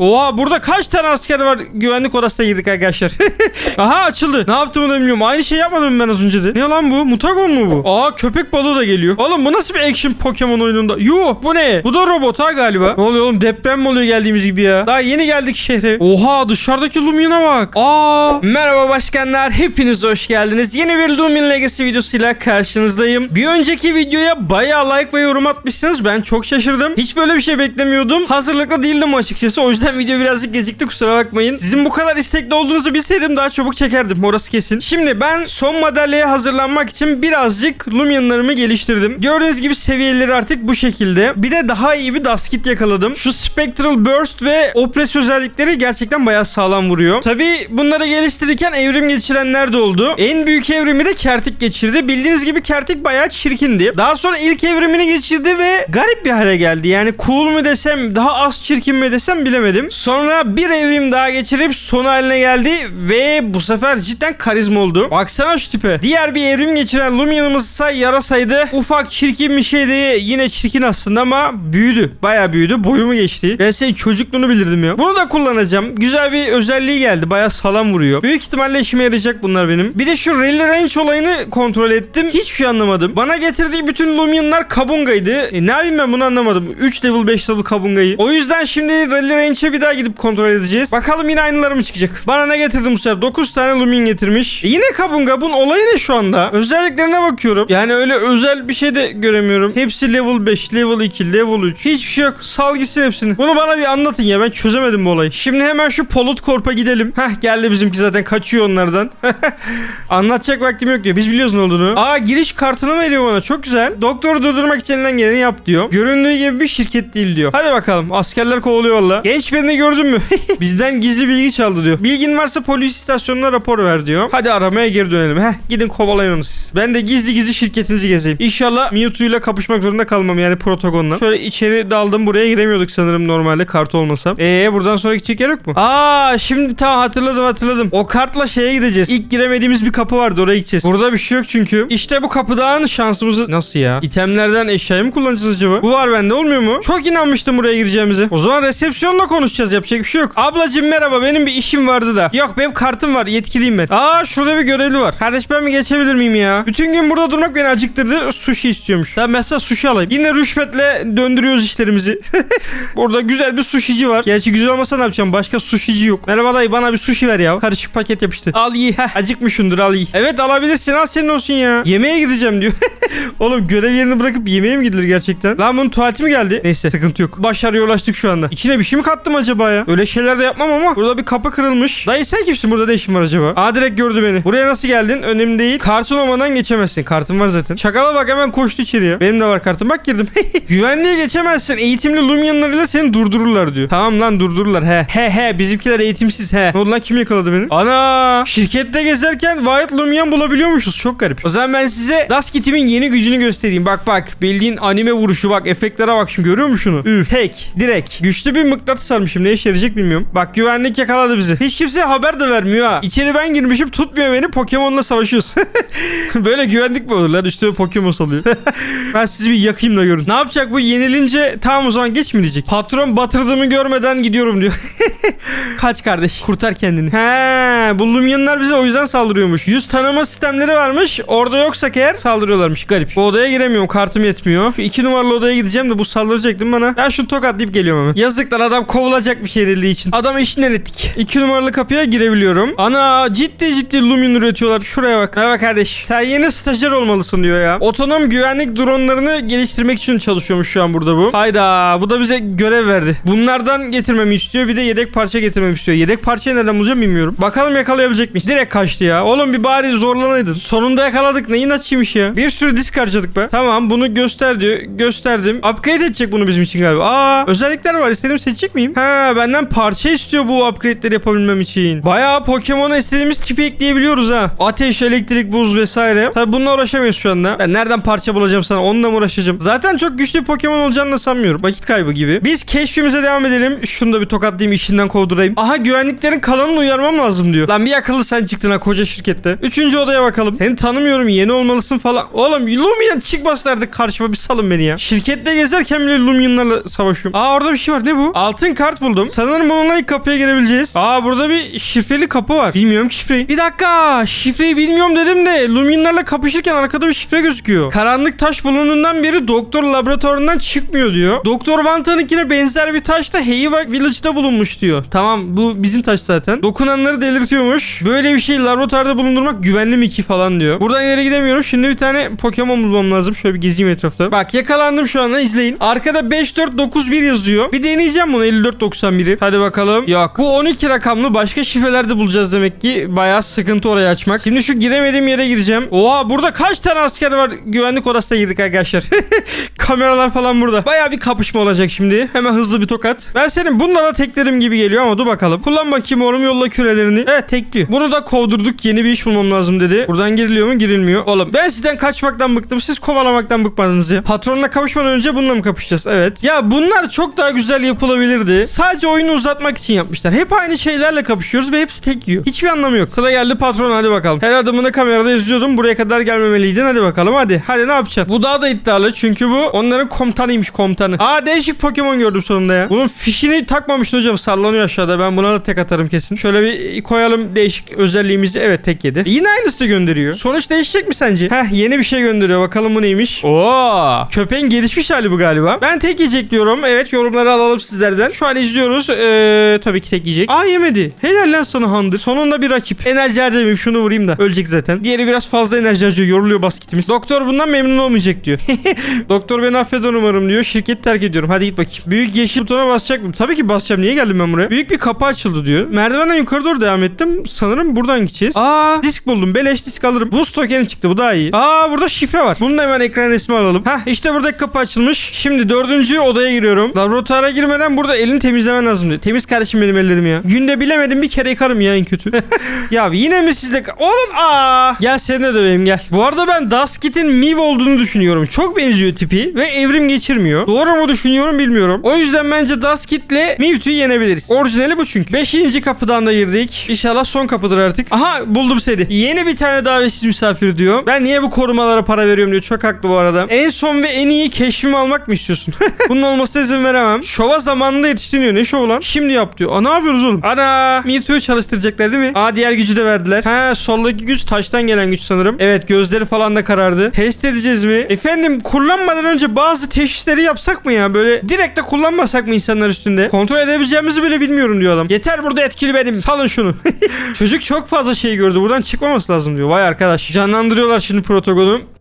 Oha burada kaç tane asker var? Güvenlik odasına girdik arkadaşlar. Aha açıldı. Ne yaptığımı da bilmiyorum. Aynı şey yapmadım ben az önce de. Ne lan bu? Mutagon mu bu? Aa köpek balığı da geliyor. Oğlum bu nasıl bir action Pokemon oyununda? Yuh bu ne? Bu da robot ha galiba. Ne oluyor oğlum deprem mi oluyor geldiğimiz gibi ya? Daha yeni geldik şehre. Oha dışarıdaki Lumia'na bak. Aa. Merhaba başkanlar. Hepiniz hoş geldiniz. Yeni bir Lumion Legacy videosuyla karşınızdayım. Bir önceki videoya bayağı like ve yorum atmışsınız. Ben çok şaşırdım. Hiç böyle bir şey beklemiyordum. Hazırlıklı değildim açıkçası. O yüzden video birazcık gecikti kusura bakmayın. Sizin bu kadar istekli olduğunuzu bilseydim daha çabuk çekerdim. Orası kesin. Şimdi ben son madalyaya hazırlanmak için birazcık Lumion'larımı geliştirdim. Gördüğünüz gibi seviyeleri artık bu şekilde. Bir de daha iyi bir Duskit yakaladım. Şu Spectral Burst ve Oppress özellikleri gerçekten bayağı sağlam vuruyor. Tabi bunları geliştirirken evrim geçirenler de oldu. En büyük evrimi de Kertik geçirdi. Bildiğiniz gibi Kertik bayağı çirkindi. Daha sonra ilk evrimini geçirdi ve garip bir hale geldi. Yani cool mu desem daha az çirkin mi desem bilemedim. Sonra bir evrim daha geçirip son haline geldi ve bu sefer cidden karizma oldu. Baksana şu tipe. Diğer bir evrim geçiren Lumia'mızsa yarasaydı ufak çirkin bir şeydi. Yine çirkin aslında ama büyüdü. Bayağı büyüdü. Boyumu geçti. Ben senin çocukluğunu bilirdim ya. Bunu da kullanacağım. Güzel bir özelliği geldi. Bayağı sağlam vuruyor. Büyük ihtimalle işime yarayacak bunlar benim. Bir de şu Rally Range olayını kontrol ettim. Hiçbir şey anlamadım. Bana getirdiği bütün Lumia'nlar kabungaydı. E ne yapayım ben bunu anlamadım. 3 level 5 level kabungayı. O yüzden şimdi Rally Range'e bir daha gidip kontrol edeceğiz. Bakalım yine aynıları mı çıkacak. Bana ne getirdim bu sefer? 9 tane Lumion getirmiş. E yine kabunga. Bunun olayı ne şu anda? Özelliklerine bakıyorum. Yani öyle özel bir şey de göremiyorum. Hepsi level 5, level 2, level 3. Hiçbir şey yok. Sal gitsin hepsini. Bunu bana bir anlatın ya. Ben çözemedim bu olayı. Şimdi hemen şu Polut Korp'a gidelim. Heh geldi bizimki zaten kaçıyor onlardan. Anlatacak vaktim yok diyor. Biz biliyoruz ne olduğunu. Aa giriş kartını veriyor bana. Çok güzel. Doktoru durdurmak için elinden geleni yap diyor. Göründüğü gibi bir şirket değil diyor. Hadi bakalım. Askerler kovalıyor valla. Genç birini gördün mü? Bizden gizli bilgi çaldı diyor. Bilgin varsa polis istasyonuna rapor ver diyor. Hadi aramaya geri dönelim. Heh gidin kovalayın onu siz. Ben de gizli gizli şirketinizi gezeyim. İnşallah Mewtwo ile kapışmak zorunda kalmam yani protogonla. Şöyle içeri daldım buraya giremiyorduk sanırım normalde kart olmasa. Eee buradan sonra gidecek yer yok mu? Aa şimdi tamam hatırladım hatırladım. O kartla şeye gideceğiz. İlk giremediğimiz bir kapı vardı oraya gideceğiz. Burada bir şey yok çünkü. İşte bu kapıdan şansımızı... Nasıl ya? İtemlerden eşyayı mı kullanacağız acaba? Bu var bende olmuyor mu? Çok inanmıştım buraya gireceğimize. O zaman resepsiyonla konuşacağız yapacak bir şey yok. Ablacım merhaba benim bir işim vardı da. Yok benim kartım var yetkiliyim ben. Aa şurada bir görevli var. Kardeş ben mi geçebilir miyim ya? Bütün gün burada durmak beni acıktırdı. Sushi istiyormuş. Tamam mesela sushi alayım. Yine rüşvetle döndürüyoruz işlerimizi. burada güzel bir sushici var. Gerçi güzel olmasa ne yapacağım? Başka sushici yok. Merhaba dayı bana bir sushi ver ya. Karışık paket yapıştı. Al iyi. Heh, acıkmışındır al iyi. Evet alabilirsin al senin olsun ya. Yemeğe gideceğim diyor. Oğlum görev yerini bırakıp yemeğe mi gidilir gerçekten? Lan bunun tuvaleti mi geldi? Neyse sıkıntı yok. Başarıya ulaştık şu anda. İçine bir şey mi kattım acaba ya? Öyle şeyler de yapmam ama. Burada bir kapı kırılmış. Dayı sen kimsin? Burada ne işin var acaba? Aa direkt gördü beni. Buraya nasıl geldin? Önemli değil. Kartın olmadan geçemezsin. Kartın var zaten. Şakala bak hemen koştu içeriye. Benim de var kartım. Bak girdim. Güvenliğe geçemezsin. Eğitimli Lumianlarıyla seni durdururlar diyor. Tamam lan durdururlar. He. He he. Bizimkiler eğitimsiz. He. Ne oldu lan kim yakaladı beni? Ana. Şirkette gezerken White Lumian bulabiliyormuşuz. Çok garip. O zaman ben size Duskit'imin yeni gücünü göstereyim. Bak bak. Bildiğin anime vuruşu bak. Efektlere bak şimdi görüyor musun şunu? Üf. Tek. Direkt. Güçlü bir mıknatıs sarmışım. Ne işe yarayacak bilmiyorum. Bak güvenlik yakaladı bizi. Hiç kimseye haber de vermiyor ha. İçeri ben girmişim tutmuyor beni. Pokemon'la savaşıyoruz. Böyle güvenlik mi olur lan? Üstüme Pokemon salıyor. ben sizi bir yakayım da görün. Ne yapacak bu? Yenilince tamam o zaman geç mi diyecek? Patron batırdığımı görmeden gidiyorum diyor. Kaç kardeş. Kurtar kendini. He, bu Lumianlar bize o yüzden saldırıyormuş. Yüz tanıma sistemleri varmış. Orada yoksak eğer saldırıyorlarmış. Garip. Bu odaya giremiyorum. Kartım yetmiyor. Şu iki numaralı odaya gideceğim de bu saldıracak değil mi bana? Ben şunu tokatlayıp geliyorum hemen. Yazık lan adam kovulacak bir şey yenildiği için. Adam işinden ettik. İki numaralı kapıya girebiliyorum. Ana ciddi ciddi Lumion üretiyorlar. Şuraya bak. Merhaba kardeş. Sen yeni stajyer olmalısın diyor ya. Otonom güvenlik dronlarını geliştirmek için çalışıyormuş şu an burada bu. Hayda. Bu da bize görev verdi. Bunlardan getirmemi istiyor. Bir de yedek parça getirmemi istiyor. Yedek parçayı nereden bulacağım bilmiyorum. Bakalım yakalayabilecek miyiz? Direkt kaçtı ya. Oğlum bir bari zorlanaydın. Sonunda yakaladık. Neyin açıymış ya? Bir sürü disk harcadık be. Tamam bunu göster diyor. Gösterdim. Upgrade edecek bunu bizim için galiba. Aa özellikler var. İstediğimi seçecek miyim? Ha benden parça istiyor bu upgrade'leri yapabilmem için. Bayağı Pokemon'a istediğimiz tipi ekleyebiliyoruz ha. Ateş, elektrik, buz vesaire. Tabi bununla uğraşamıyoruz şu anda. Ben nereden parça bulacağım sana? Onunla mı uğraşacağım? Zaten çok güçlü Pokemon olacağını da sanmıyorum. Vakit kaybı gibi. Biz keşfimize devam edelim. Şunu da bir tokatlayayım işinden kovdurayım. Aha güvenliklerin kalanını uyarmam lazım diyor. Lan bir akıllı sen çıktın ha koca şirkette. Üçüncü odaya bakalım. Seni tanımıyorum yeni olmalısın falan. Oğlum Lumion çıkmasın artık karşıma bir salın beni ya. Şirkette gezerken bile Lumia'nlarla savaşıyorum. Aa orada bir şey var ne bu? Altın kart buldum. Sanırım bununla ilk kapıya girebileceğiz. Aa burada bir şifreli kapı var. Bilmiyorum ki şifreyi. Bir dakika. Şifreyi bilmiyorum dedim de Luminlerle kapışırken arkada bir şifre gözüküyor. Karanlık taş bulunduğundan beri doktor laboratuvarından çıkmıyor diyor. Doktor Vanta'nınkine benzer bir taş da Heiva Village'da bulunmuş diyor. Tamam bu bizim taş zaten. Dokunanları delirtiyormuş. Böyle bir şey laboratuvarda bulundurmak güvenli mi ki falan diyor. Buradan ileri gidemiyorum. Şimdi bir tane Pokemon bulmam lazım. Şöyle bir gezeyim etrafta. Bak yakalandım şu anda izleyin. Arkada 5491 yazıyor. Bir deneyeceğim bunu 5491'i. Hadi bakalım. Yok bu 12 rakamlı başka şifreler de bulacağız demek ki. Bayağı sıkıntı orayı açmak. Şimdi şu giremediğim yere gireceğim. Oha burada kaç tane asker var? Güvenlik odasına girdik arkadaşlar. Kameralar falan burada. Bayağı bir kapışma olacak şimdi. Hemen hızlı bir tokat. Ben senin bununla teklerim gibi geliyor ama dur bakalım. Kullan bakayım oğlum yolla kürelerini. Evet tekliyor. Bunu da kovdurduk. Yeni bir iş bulmam lazım dedi. Buradan giriliyor mu? Girilmiyor. Oğlum ben sizden kaçmaktan bıktım. Siz kovalamaktan bıkmadınız ya. Patronla kavuşmadan önce bununla mı kapışacağız? Evet. Ya bunlar çok daha güzel yapılabilirdi. Sadece oyunu uzatmak için yapmışlar. Hep aynı şeylerle kapışıyoruz ve hepsi tek yiyor. Hiçbir anlamı yok. Sıra geldi patron hadi bakalım. Her adımını kamerada izliyordum. Buraya kadar gelmemeliydin. Hadi bakalım hadi. Hadi ne yapacaksın? Bu daha da iddialı çünkü bu onların komutanıymış komutanı. Aa değişik Pokemon gördüm sonunda ya. Bunun fişini takmamışsın hocam. Sallanıyor aşağıda. Ben buna da tek atarım kesin. Şöyle bir koyalım değişik özelliğimizi. Evet tek yedi. Yine aynısı gönderiyor. Sonuç değişecek mi sence? Heh yeni bir şey gönderiyor. Bakalım bu neymiş? Oo! Köpeğin gelişmiş hali bu galiba. Ben tek yiyecek diyorum. Evet yorumları alalım sizlerden. Şu an izliyoruz. Ee, tabii ki tek yiyecek. Aa yemedi. Helal lan sana Handır. Sonunda bir rakip. Enerji harcamayayım şunu vurayım da. Ölecek zaten. Diğeri biraz fazla enerji harcıyor. Yoruluyor basketimiz. Doktor bundan memnun olmayacak diyor. Doktor beni affeder umarım diyor. Şirketi terk ediyorum. Hadi git bakayım. Büyük yeşil butona basacak mı? Tabii ki basacağım. Niye geldim ben buraya? Büyük bir kapı açıldı diyor. Merdivenden yukarı doğru devam ettim. Sanırım buradan gideceğiz. Aa disk buldum. Beleş disk alırım. Buz tokeni çıktı. Bu daha iyi. Aa burada şifre var. Bunu da hemen ekran resmi alalım. Hah işte buradaki kapı açılmış. Şimdi dördüncü odaya giriyorum. Laboratuvara girmeden burada elini temizlemen lazım diyor. Temiz kardeşim benim ellerim ya. Günde bilemedim bir kere yıkarım ya en kötü. ya yine mi sizde? Oğlum aa. Gel seni de döveyim gel. Bu arada ben Duskit'in Miv olduğunu düşünüyorum. Çok benziyor tipi ve evrim geçirmiyor. Doğru mu düşünüyorum bilmiyorum. O yüzden bence Duskit'le Mewtwo'yu yenebiliriz. Orijinali bu çünkü. Beşinci kapıdan da girdik. İnşallah son kapıdır artık. Aha buldum seni. Yeni bir tane davetsiz misafir diyor. Ben niye bu korumalara para veriyorum diyor. Çok haklı bu arada. En son ve en iyi keşfimi almak mı istiyorsun? Bunun olmasına izin veremem. Şova zamanında yetiştin. Ne şov lan? Şimdi yap diyor. Aa ne yapıyorsunuz oğlum? Ana Mewtwo'yu çalıştıracaklar değil mi? Aa diğer gücü de verdiler. Ha soldaki güç taştan gelen güç sanırım. Evet gözleri falan da karardı. Test edeceğiz mi? Efendim kullanmadan önce bazı teşhisleri yapsak mı ya? Böyle direkt de kullanmasak mı insanlar üstünde? Kontrol edebileceğimizi bile bilmiyorum diyor adam. Yeter burada etkili benim. Salın şunu. Çocuk çok fazla şey gördü. Buradan çıkmaması lazım diyor. Vay arkadaş. Canlandırıyorlar şimdi protogonu.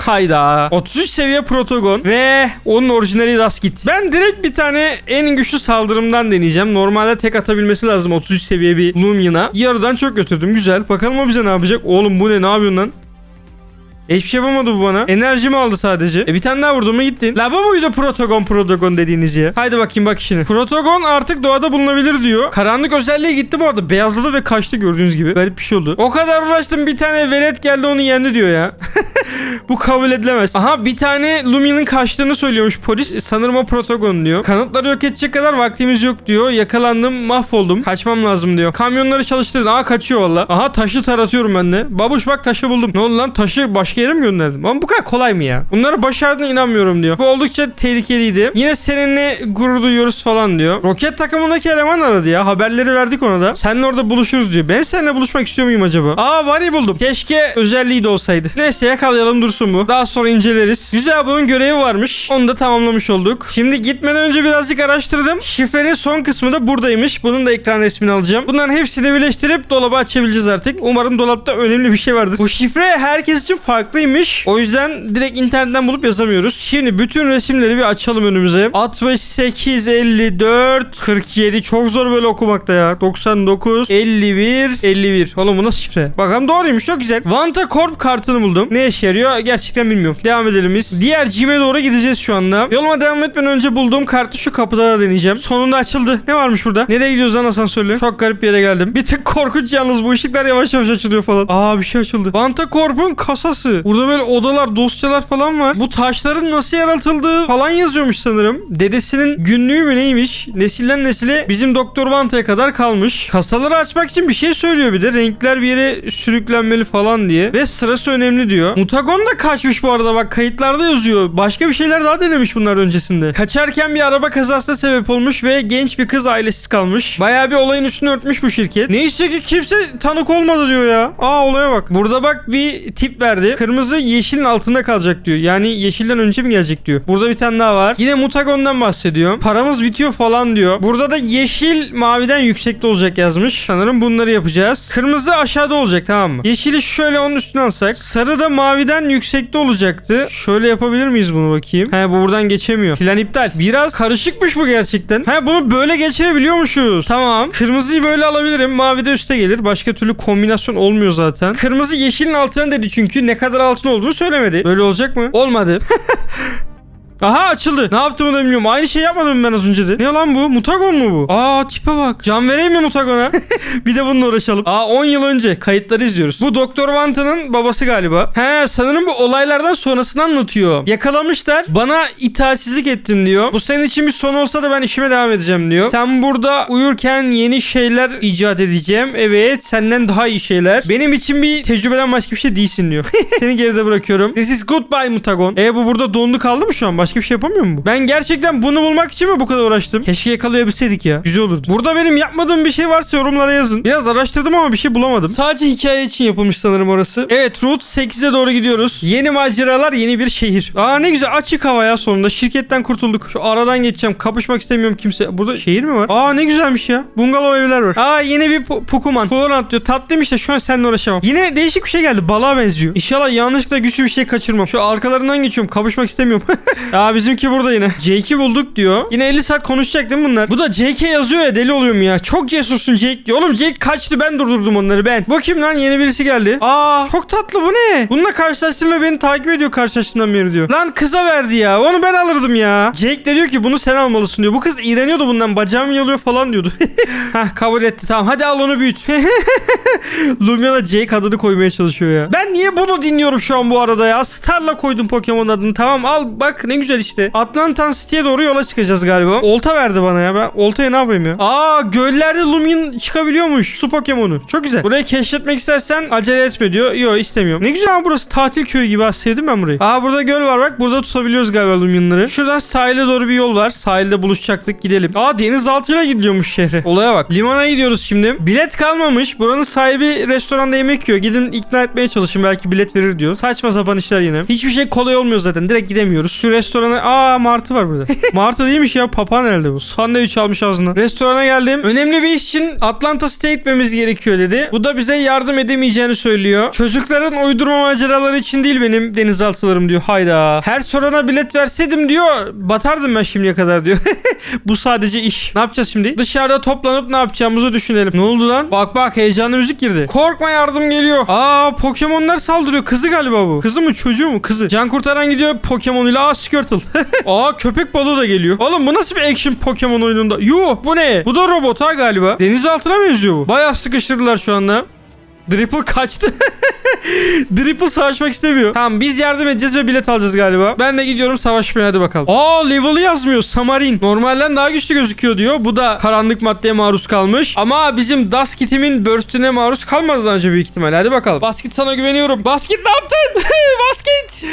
Hayda. 33 seviye Protogon ve onun orijinali Duskit. Ben direkt bir tane en güçlü saldırımdan deneyeceğim. Normalde tek atabilmesi lazım 33 seviye bir Lumia'na. Yarıdan çok götürdüm. Güzel. Bakalım o bize ne yapacak? Oğlum bu ne? Ne yapıyorsun lan? Hiçbir şey yapamadı bu bana. Enerjimi aldı sadece. E bir tane daha vurdum mu gittin. La bu muydu Protogon Protogon dediğiniz ya? Haydi bakayım bak işine. Protogon artık doğada bulunabilir diyor. Karanlık özelliği gitti bu arada. Beyazladı ve kaçtı gördüğünüz gibi. Garip bir şey oldu. O kadar uğraştım bir tane velet geldi onu yendi diyor ya. bu kabul edilemez. Aha bir tane Lumia'nın kaçtığını söylüyormuş polis. E, Sanırım o Protogon diyor. Kanıtları yok edecek kadar vaktimiz yok diyor. Yakalandım mahvoldum. Kaçmam lazım diyor. Kamyonları çalıştırın. Aa kaçıyor valla. Aha taşı taratıyorum ben de. Babuş bak taşı buldum. Ne oldu lan taşı başka yere mi gönderdim? Ama bu kadar kolay mı ya? Bunları başardığına inanmıyorum diyor. Bu oldukça tehlikeliydi. Yine seninle gurur duyuyoruz falan diyor. Roket takımındaki eleman aradı ya. Haberleri verdik ona da. Seninle orada buluşuruz diyor. Ben seninle buluşmak istiyor muyum acaba? Aa Vani buldum. Keşke özelliği de olsaydı. Neyse yakalayalım dursun bu. Daha sonra inceleriz. Güzel bunun görevi varmış. Onu da tamamlamış olduk. Şimdi gitmeden önce birazcık araştırdım. Şifrenin son kısmı da buradaymış. Bunun da ekran resmini alacağım. Bunların hepsini birleştirip dolabı açabileceğiz artık. Umarım dolapta önemli bir şey vardır. Bu şifre herkes için farklıymış. O yüzden direkt internetten bulup yazamıyoruz. Şimdi bütün resimleri bir açalım önümüze. 68, 54, 47. Çok zor böyle okumakta ya. 99, 51, 51. Oğlum bu nasıl şifre? Bakalım doğruymuş. Çok güzel. Vanta Corp kartını buldum. Ne işe yarıyor? Gerçekten bilmiyorum. Devam edelim biz. Diğer cime doğru gideceğiz şu anda. Yoluma devam etmeden önce bulduğum kartı şu kapıda da deneyeceğim. Sonunda açıldı. Ne varmış burada? Nereye gidiyoruz lan asansörle? Çok garip bir yere geldim. Bir tık korkunç yalnız bu ışıklar yavaş yavaş açılıyor falan. Aa bir şey açıldı. Vanta Corp'un kasası. Burada böyle odalar, dosyalar falan var. Bu taşların nasıl yaratıldığı falan yazıyormuş sanırım. Dedesinin günlüğü mü neymiş? Nesilden nesile bizim Doktor Vanta'ya kadar kalmış. Kasaları açmak için bir şey söylüyor bir de. Renkler bir yere sürüklenmeli falan diye. Ve sırası önemli diyor. Mutagon da kaçmış bu arada bak kayıtlarda yazıyor. Başka bir şeyler daha denemiş bunlar öncesinde. Kaçarken bir araba kazasına sebep olmuş ve genç bir kız ailesiz kalmış. Bayağı bir olayın üstünü örtmüş bu şirket. Neyse ki kimse tanık olmadı diyor ya. Aa olaya bak. Burada bak bir tip verdi. Kırmızı yeşilin altında kalacak diyor. Yani yeşilden önce mi gelecek diyor. Burada bir tane daha var. Yine Mutagon'dan bahsediyor. Paramız bitiyor falan diyor. Burada da yeşil maviden yüksekte olacak yazmış. Sanırım bunları yapacağız. Kırmızı aşağıda olacak tamam mı? Yeşili şöyle onun üstüne alsak. Sarı da maviden yüksekte olacaktı. Şöyle yapabilir miyiz bunu bakayım? He bu buradan geçemiyor. Plan iptal. Biraz karışıkmış bu gerçekten. He bunu böyle geçirebiliyormuşuz. Tamam. Kırmızıyı böyle alabilirim. Mavi de üste gelir. Başka türlü kombinasyon olmuyor zaten. Kırmızı yeşilin altına dedi çünkü ne kadar altın olduğunu söylemedi. Böyle olacak mı? Olmadı. Aha açıldı. Ne yaptığımı da bilmiyorum. Aynı şey yapmadım ben az önce de. Ne lan bu? Mutagon mu bu? Aa tipe bak. Can vereyim mi Mutagon'a? bir de bununla uğraşalım. Aa 10 yıl önce kayıtları izliyoruz. Bu Doktor Vanta'nın babası galiba. He sanırım bu olaylardan sonrasını anlatıyor. Yakalamışlar. Bana itaatsizlik ettin diyor. Bu senin için bir son olsa da ben işime devam edeceğim diyor. Sen burada uyurken yeni şeyler icat edeceğim. Evet senden daha iyi şeyler. Benim için bir tecrübeden başka bir şey değilsin diyor. Seni geride bırakıyorum. This is goodbye Mutagon. E bu burada dondu kaldı mı şu an? Başka bir şey yapamıyor mu? Ben gerçekten bunu bulmak için mi bu kadar uğraştım? Keşke yakalayabilseydik ya. Güzel olurdu. Burada benim yapmadığım bir şey varsa yorumlara yazın. Biraz araştırdım ama bir şey bulamadım. Sadece hikaye için yapılmış sanırım orası. Evet Route 8'e doğru gidiyoruz. Yeni maceralar yeni bir şehir. Aa ne güzel açık hava ya sonunda. Şirketten kurtulduk. Şu aradan geçeceğim. Kapışmak istemiyorum kimse. Burada şehir mi var? Aa ne güzelmiş ya. Bungalov evler var. Aa yeni bir pu- Pukuman. Florant diyor. Tatlıymış da şu an seninle uğraşamam. Yine değişik bir şey geldi. Balığa benziyor. İnşallah yanlışlıkla güçlü bir şey kaçırmam. Şu arkalarından geçiyorum. Kapışmak istemiyorum. Aa bizimki burada yine. Jake'i bulduk diyor. Yine 50 saat konuşacak değil mi bunlar? Bu da Jake'e yazıyor ya deli oluyorum ya. Çok cesursun Jake diyor. Oğlum Jake kaçtı ben durdurdum onları ben. Bu kim lan yeni birisi geldi. Aa çok tatlı bu ne? Bununla karşılaştım ve beni takip ediyor karşılaştığımdan beri diyor. Lan kıza verdi ya. Onu ben alırdım ya. Jake de diyor ki bunu sen almalısın diyor. Bu kız iğreniyordu bundan. Bacağım yalıyor falan diyordu. Hah kabul etti tamam. Hadi al onu büyüt. Lumia'na Jake adını koymaya çalışıyor ya. Ben niye bunu dinliyorum şu an bu arada ya? Star'la koydum Pokemon adını. Tamam al bak ne güzel işte. Atlantan City'ye doğru yola çıkacağız galiba. Olta verdi bana ya. Ben oltaya ne yapayım ya? Aa göllerde Lumion çıkabiliyormuş. Su Pokemon'u. Çok güzel. Burayı keşfetmek istersen acele etme diyor. Yok istemiyorum. Ne güzel ama burası tatil köyü gibi. Ha, sevdim ben burayı. Aa burada göl var bak. Burada tutabiliyoruz galiba Lumion'ları. Şuradan sahile doğru bir yol var. Sahilde buluşacaktık. Gidelim. Aa denizaltıyla gidiyormuş şehre. Olaya bak. Limana gidiyoruz şimdi. Bilet kalmamış. Buranın sahibi restoranda yemek yiyor. Gidin ikna etmeye çalışın. Belki bilet verir diyor. Saçma sapan işler yine. Hiçbir şey kolay olmuyor zaten. Direkt gidemiyoruz. Şu restorana... Aa martı var burada. martı değilmiş ya. Papağan herhalde bu. Sandviç almış ağzına. Restorana geldim. Önemli bir iş için Atlanta City'ye gitmemiz gerekiyor dedi. Bu da bize yardım edemeyeceğini söylüyor. Çocukların uydurma maceraları için değil benim denizaltılarım diyor. Hayda. Her sorana bilet verseydim diyor. Batardım ben şimdiye kadar diyor. Bu sadece iş. Ne yapacağız şimdi? Dışarıda toplanıp ne yapacağımızı düşünelim. Ne oldu lan? Bak bak heyecanlı müzik girdi. Korkma yardım geliyor. Aa Pokemon'lar saldırıyor. Kızı galiba bu. Kızı mı çocuğu mu? Kızı. Can kurtaran gidiyor Pokemon'uyla. Aa Squirtle. Aa köpek balığı da geliyor. Oğlum bu nasıl bir action Pokemon oyununda? Yuh bu ne? Bu da robot ha galiba. Denizaltına benziyor bu. Bayağı sıkıştırdılar şu anda. Dripple kaçtı. Dripple savaşmak istemiyor. Tamam biz yardım edeceğiz ve bilet alacağız galiba. Ben de gidiyorum savaşmaya hadi bakalım. Aa level'ı yazmıyor. Samarin. Normalden daha güçlü gözüküyor diyor. Bu da karanlık maddeye maruz kalmış. Ama bizim Duskit'imin burst'üne maruz kalmadı daha önce büyük ihtimalle. Hadi bakalım. Basket sana güveniyorum. Basket ne yaptın? Basket.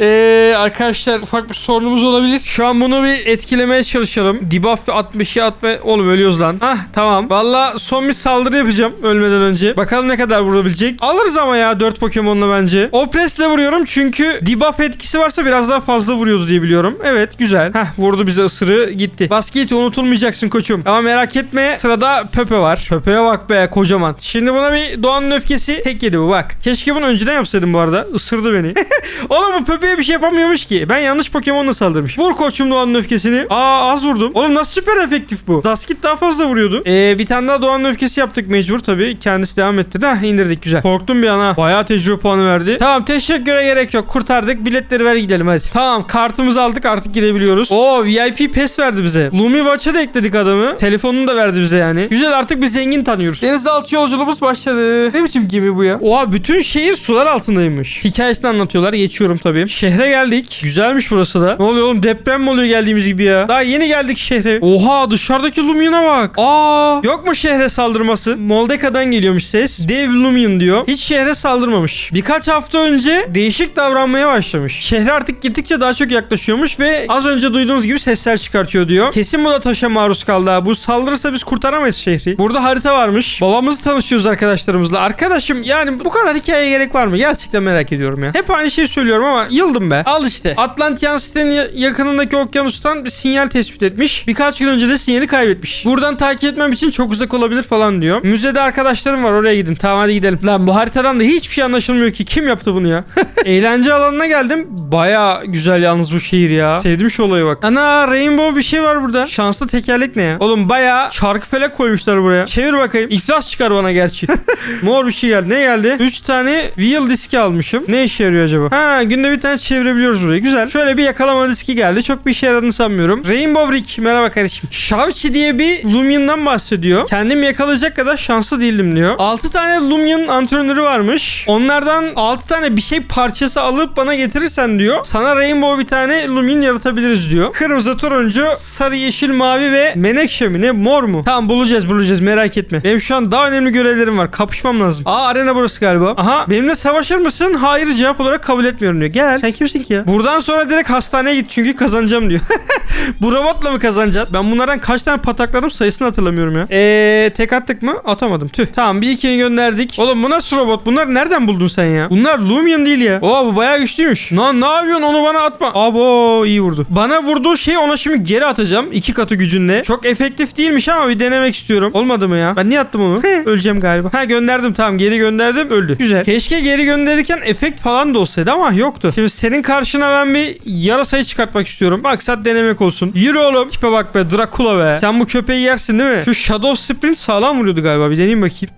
Ee, arkadaşlar ufak bir sorunumuz olabilir. Şu an bunu bir etkilemeye çalışalım. Debuff ve 60'ya atma. Oğlum ölüyoruz lan. Hah tamam. Valla son bir saldırı yapacağım ölmeden önce. Bakalım ne kadar vurabilecek. Alırız ama ya 4 Pokemon'la bence. Opress'le vuruyorum çünkü debuff etkisi varsa biraz daha fazla vuruyordu diye biliyorum. Evet güzel. Heh vurdu bize ısırığı gitti. Basket unutulmayacaksın koçum. Ama merak etme sırada Pepe var. Pepe'ye bak be kocaman. Şimdi buna bir Doğan'ın öfkesi tek yedi bu bak. Keşke bunu önceden yapsaydım bu arada. Isırdı beni. Oğlum bu Pepe'ye bir şey yapamıyormuş ki. Ben yanlış Pokemon'la saldırmış. Vur koçum Doğan'ın öfkesini. Aa az vurdum. Oğlum nasıl süper efektif bu. Daskit daha fazla vuruyordu. Ee, bir tane daha Doğan'ın öfkesi yaptık mecbur tabii. Kendisi devam ettirdi. Hah indirdik güzel. Korktum bir an ha. Bayağı tecrübe puanı verdi. Tamam teşekküre gerek yok. Kurtardık. Biletleri ver gidelim hadi. Tamam kartımızı aldık artık gidebiliyoruz. Oo VIP pes verdi bize. Lumi Watch'a da ekledik adamı. Telefonunu da verdi bize yani. Güzel artık bir zengin tanıyoruz. Denizaltı yolculuğumuz başladı. Ne biçim gemi bu ya? Oha bütün şehir sular altındaymış. Hikayesini anlatıyorlar. Geçiyorum tabii. Şehre geldik. Güzelmiş burası da. Ne oluyor oğlum deprem mi oluyor geldiğimiz gibi ya? Daha yeni geldik şehre. Oha dışarıdaki Lumion'a bak. Aa yok mu şehre saldırması? Moldeka'dan geliyormuş ses. Dev Lumion diyor. Hiç şehre saldırması saldırmamış. Birkaç hafta önce değişik davranmaya başlamış. Şehre artık gittikçe daha çok yaklaşıyormuş ve az önce duyduğunuz gibi sesler çıkartıyor diyor. Kesin bu da taşa maruz kaldı. Bu saldırırsa biz kurtaramayız şehri. Burada harita varmış. Babamızı tanışıyoruz arkadaşlarımızla. Arkadaşım yani bu kadar hikayeye gerek var mı? Gerçekten merak ediyorum ya. Hep aynı şeyi söylüyorum ama yıldım be. Al işte. Atlantian sitenin ya- yakınındaki okyanustan bir sinyal tespit etmiş. Birkaç gün önce de sinyali kaybetmiş. Buradan takip etmem için çok uzak olabilir falan diyor. Müzede arkadaşlarım var oraya gidin. Tamam hadi gidelim. Lan bu haritadan da hiçbir şey anlaşılmıyor ki. Kim yaptı bunu ya? Eğlence alanına geldim. Baya güzel yalnız bu şehir ya. Sevdim şu olayı bak. Ana rainbow bir şey var burada. Şanslı tekerlek ne ya? Oğlum baya çarkı felek koymuşlar buraya. Çevir bakayım. İflas çıkar bana gerçi. Mor bir şey geldi. Ne geldi? 3 tane wheel diski almışım. Ne işe yarıyor acaba? Ha günde bir tane çevirebiliyoruz burayı. Güzel. Şöyle bir yakalama diski geldi. Çok bir işe yaradığını sanmıyorum. Rainbow Rick. Merhaba kardeşim. Shauchi diye bir Lumia'ndan bahsediyor. Kendim yakalayacak kadar şanslı değildim diyor. 6 tane Lumia'nın antrenörü varmış. Onlardan 6 tane bir şey parçası alıp bana getirirsen diyor. Sana Rainbow bir tane Lumion yaratabiliriz diyor. Kırmızı, turuncu, sarı, yeşil, mavi ve menekşe mi ne? Mor mu? Tamam bulacağız bulacağız merak etme. Benim şu an daha önemli görevlerim var. Kapışmam lazım. Aa arena burası galiba. Aha benimle savaşır mısın? Hayır cevap olarak kabul etmiyorum diyor. Gel. Sen kimsin ki ya? Buradan sonra direkt hastaneye git çünkü kazanacağım diyor. Bu robotla mı kazanacaksın? Ben bunlardan kaç tane patakladım sayısını hatırlamıyorum ya. Eee tek attık mı? Atamadım. Tüh. Tamam bir ikini gönderdik. Oğlum bu nasıl robot? Bunları nereden buldun sen ya? Bunlar Lumion değil ya. Oo bu bayağı güçlüymüş. Lan ne yapıyorsun? Onu bana atma. Abo iyi vurdu. Bana vurduğu şeyi ona şimdi geri atacağım. iki katı gücünle. Çok efektif değilmiş ama bir denemek istiyorum. Olmadı mı ya? Ben niye attım onu? Öleceğim galiba. Ha gönderdim tamam geri gönderdim öldü. Güzel. Keşke geri gönderirken efekt falan da olsaydı ama yoktu. Şimdi senin karşına ben bir yarasayı çıkartmak istiyorum. Maksat denemek olsun. Yürü oğlum. Tipe bak be Dracula be. Sen bu köpeği yersin değil mi? Şu Shadow Sprint sağlam vuruyordu galiba. Bir deneyeyim bakayım.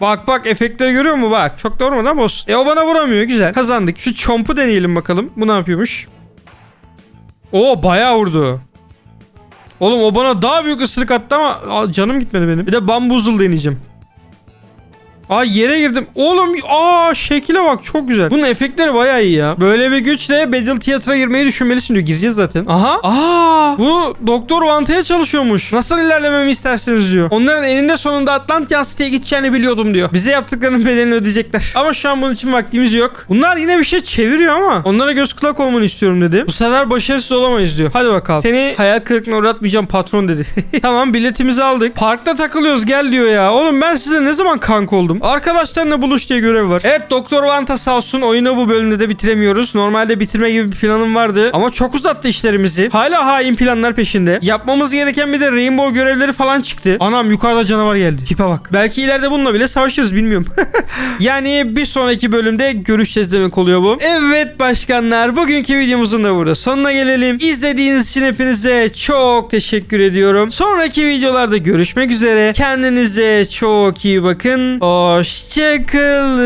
Bak bak efektleri görüyor mu bak. Çok da vurmadı ama olsun. E o bana vuramıyor güzel. Kazandık. Şu çompu deneyelim bakalım. Bu ne yapıyormuş? Oo bayağı vurdu. Oğlum o bana daha büyük ısırık attı ama canım gitmedi benim. Bir de bambuzul deneyeceğim. Aa yere girdim. Oğlum aa şekile bak çok güzel. Bunun efektleri bayağı iyi ya. Böyle bir güçle Battle Theater'a girmeyi düşünmelisin diyor. Gireceğiz zaten. Aha. Aa bu Doktor Vanta'ya çalışıyormuş. Nasıl ilerlememi isterseniz diyor. Onların elinde sonunda Atlantian City'ye gideceğini biliyordum diyor. Bize yaptıklarının bedelini ödeyecekler. Ama şu an bunun için vaktimiz yok. Bunlar yine bir şey çeviriyor ama onlara göz kulak olmanı istiyorum dedi. Bu sefer başarısız olamayız diyor. Hadi bakalım. Seni hayal kırıklığına uğratmayacağım patron dedi. tamam biletimizi aldık. Parkta takılıyoruz gel diyor ya. Oğlum ben size ne zaman kanka oldum? Arkadaşlarına buluş diye görev var. Evet Doktor Vanta sağ olsun oyunu bu bölümde de bitiremiyoruz. Normalde bitirme gibi bir planım vardı. Ama çok uzattı işlerimizi. Hala hain planlar peşinde. Yapmamız gereken bir de Rainbow görevleri falan çıktı. Anam yukarıda canavar geldi. Tipe bak. Belki ileride bununla bile savaşırız bilmiyorum. yani bir sonraki bölümde görüşeceğiz demek oluyor bu. Evet başkanlar bugünkü videomuzun da burada sonuna gelelim. İzlediğiniz için hepinize çok teşekkür ediyorum. Sonraki videolarda görüşmek üzere. Kendinize çok iyi bakın. Hoşçakalın.